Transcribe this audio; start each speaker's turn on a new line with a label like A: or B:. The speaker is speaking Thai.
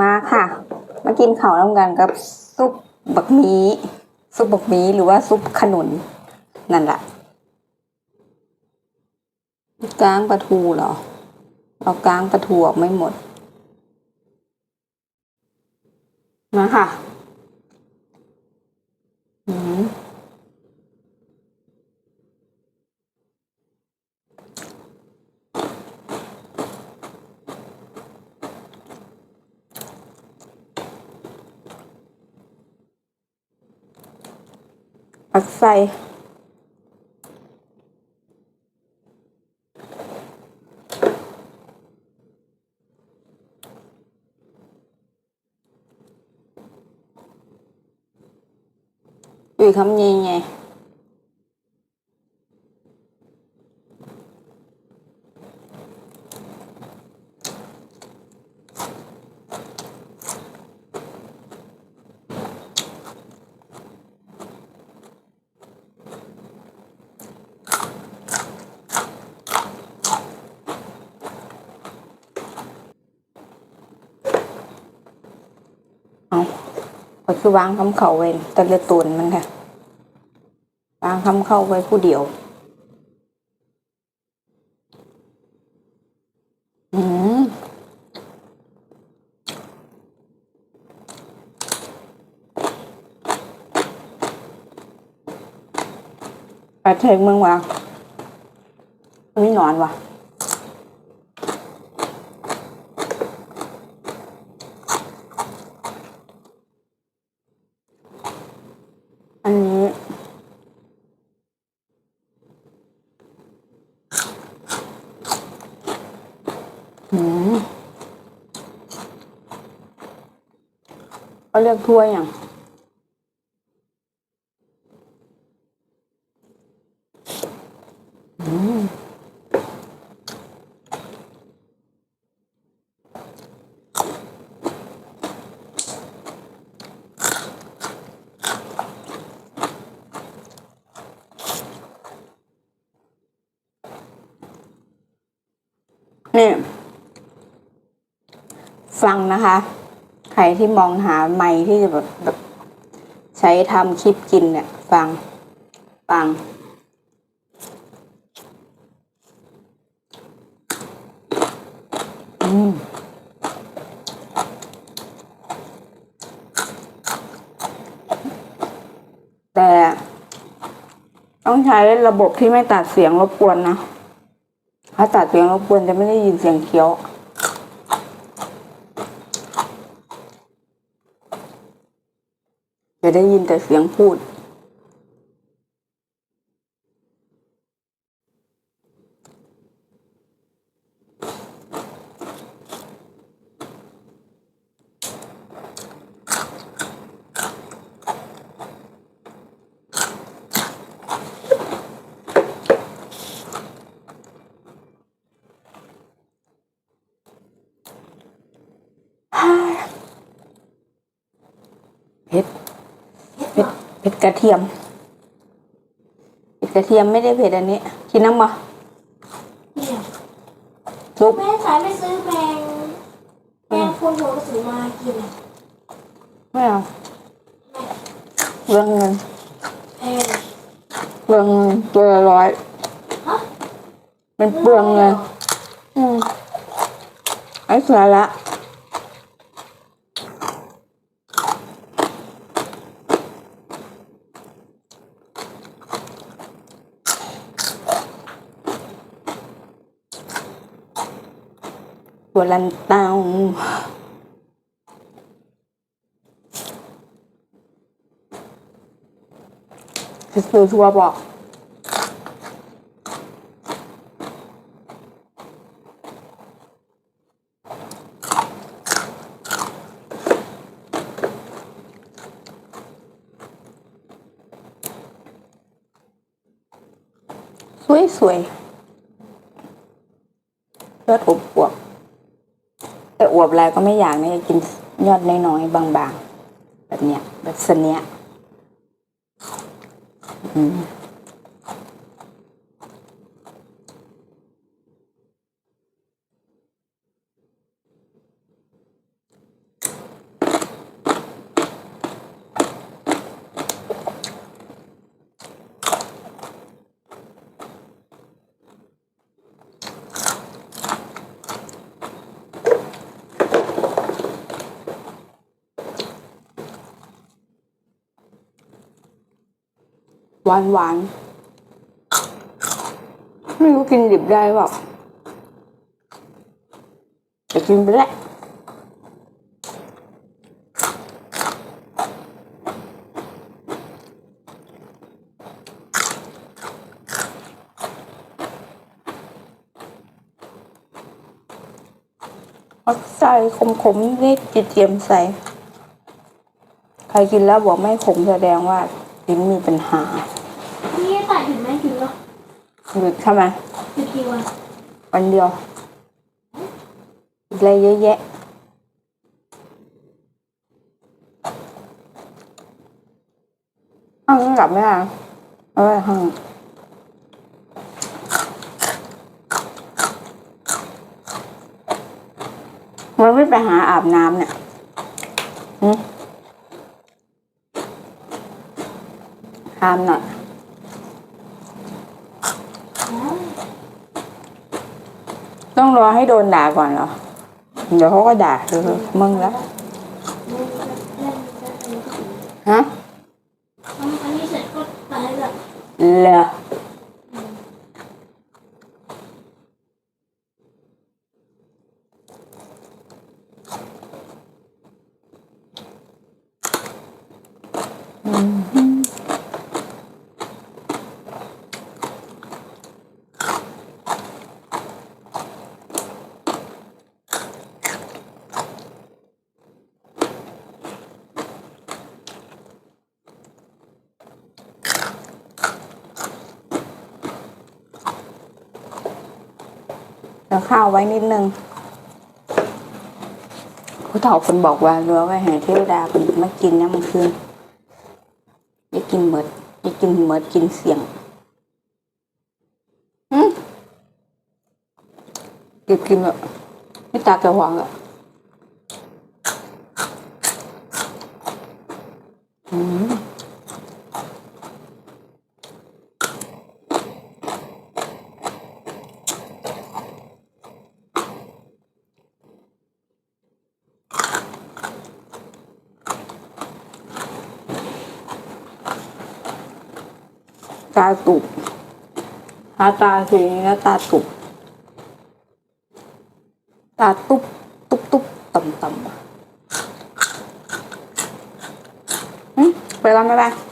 A: มาค่ะ มากินข้าวน้ำกันกับซุปบักหมีซุปบักหมีหรือว่าซุปขนุน นั่นแหละก้างปลาทูเหรอ เอาก้างปลาทูออกไม่หมด มาค่ะ ปักใส่อยู่คำยังไง ก็คือวางคำเข่าไว้แต่ละตนมันค่ะ วางคำเข้าไว้ผู้เดียว อืมไปเทงเมืองว่ะมีหนอนว่ะ เขาเรียกถ้วยอย่างนี่ ฟังนะคะ ใครที่มองหาไม้ที่จะแบบแบบใช้ทำคลิปกินเนี่ย ฟัง ฟัง อืมแต่ต้องใช้ระบบที่ไม่ตัดเสียงรบกวนนะ ถ้าตัดเสียงรบกวนจะไม่ได้ยินเสียงเคี้ยว จะได้ยินแต่เสียงพูด เผ็ด เผ็ดเผ็ดกระเทียมเผ็ดกระเทียมไม่ได้เผ็ดอันนี้ กินน้ำมา
B: เนี่ย
A: ซุป
B: แม่สายไปซื้อแมงแมงคุณหัวกระสือมากินอะ
A: ไม่เอาเรื่องเงิน
B: แพง
A: เปลืองเงินตัวละร้อย
B: ฮะ
A: มันเปลืองเงินอืมไอ้สาระ ตัวลันเตาคือทัวบอกสวยสวยๆยอดอบอวบ แต่อวบแล้วก็ไม่อยากนะอยากกินยอดน้อยๆ บางๆ แบบเนี้ยแบบเสเนี้ยอืม หวานหวานไม่รู้กินดิบได้เปล่าจะกินไปแล้วเอาใส่ขมๆนิดเจียมใส่ ใครกินแล้วบอกไม่ขมแสดงว่า ลิ้นมีปัญหา
B: นี่ตัดถึงไหมถึงเหรอ
A: หยุดใช่ไหม
B: ถึงกี่วัน
A: วันเดียวอะไรเยอะแยะห้องกลับไม่ได้เอาไว้ห้องมันไม่ไปหาอาบน้ำเนี่ยหืม ห้ามหน่อยต้องรอให้โดนด่าก่อนเหรอ เดี๋ยวเขาก็ด่าเธอมึงแล้วฮะ
B: อันนี้เสร็จก็ตัดให้แบบ
A: เหรออื แล้วข้าวไว้นิดนึงผู้เฒ่าคนบอกว่าเรือไว้ให้เทวดาคนมากินนะมันคืนอย่ากินเมดอย่ากินเมดกินเสียงอืมก็กินแบบไม่ตาแกหวังอะ ตาตุบหาตาทีนี้แล้วตาตุบตาตุบตุบตุบต่ำต่ำไปแล้วไม่ได้